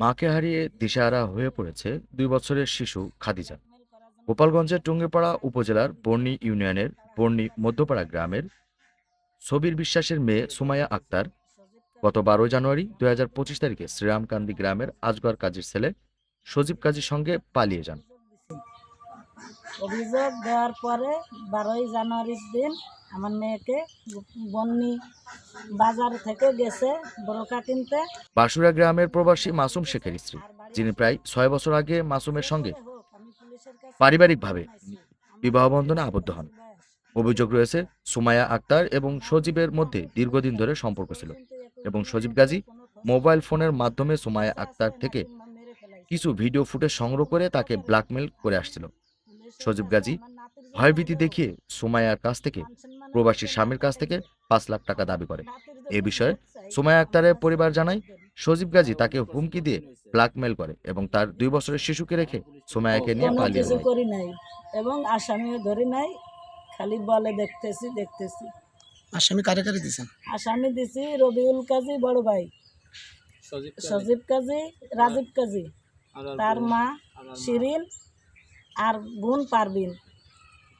মাকে হারিয়ে দিশেহারা হয়ে পড়েছে দুই বছরের শিশু খাদিজা। গোপালগঞ্জের টুঙ্গিপাড়া উপজেলার বর্ণি ইউনিয়নের বর্ণি মধ্যপাড়া গ্রামের সবির বিশ্বাসের মেয়ে সুমাইয়া আক্তার গত বারো জানুয়ারি দুই হাজার পঁচিশ তারিখে শ্রীরামকান্দি গ্রামের আজগর কাজীর ছেলে সজীব কাজীর সঙ্গে পালিয়ে যান। অভিযোগ দেওয়ার পরে বারোই জানুয়ারির দিন আমার মেয়েকে বন্নি বাজার থেকে গেছে বোরকা কিনতে। বাসুরা গ্রামের প্রবাসী মাসুম শেখের স্ত্রী, যিনি প্রায় ছয় বছর আগে মাসুমের সঙ্গে পারিবারিকভাবে বিবাহ বন্ধনে আবদ্ধ হন। অভিযোগ রয়েছে সুমায়া আক্তার এবং সজীবের মধ্যে দীর্ঘদিন ধরে সম্পর্ক ছিল এবং সজীব গাজী মোবাইল ফোনের মাধ্যমে সুমায়া আক্তার থেকে কিছু ভিডিও ফুটেজ সংগ্রহ করে তাকে ব্ল্যাকমেল করে আসছিল। সজীব গাজী ভয়ভীতি দেখিয়ে সুমাইয়ার কাছ থেকে প্রবাসী স্বামীর কাছ থেকে পাঁচ লাখ টাকা দাবি করে। এ বিষয়ে সুমায়া আক্তারের পরিবার জানায় সজীব গাজী তাকে হুমকি দিয়ে ব্ল্যাকমেল করে এবং তার দুই বছরের শিশুকে রেখে সুমায়াকে নিয়ে পালিয়ে যায়। করি নাই এবং আসামিও ধরি নাই খালি বলে দেখতেছি দেখতেছি। আসামি কারে কারে দিয়েছেন আসামি দিছি রবিউল কাজী বড় ভাই। সজীব কাজী। রাজীব কাজী। তার মা শিরিন আর বোন পারবিন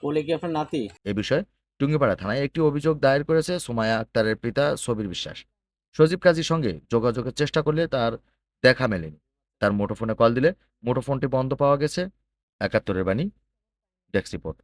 কোলে কি আপনার নাতি? এ বিষয়ে টুঙ্গিপাড়া থানায় একটি অভিযোগ দায়ের করেছে সোমায়া আক্তারের পিতা সবির বিশ্বাস। সজীব কাজীর সঙ্গে যোগাযোগের চেষ্টা করলে তার দেখা মেলেনি। তার মুঠোফোনে কল দিলে মুঠোফোনটি বন্ধ পাওয়া গেছে। একাত্তরের বাণী, ডেস্ক রিপোর্ট।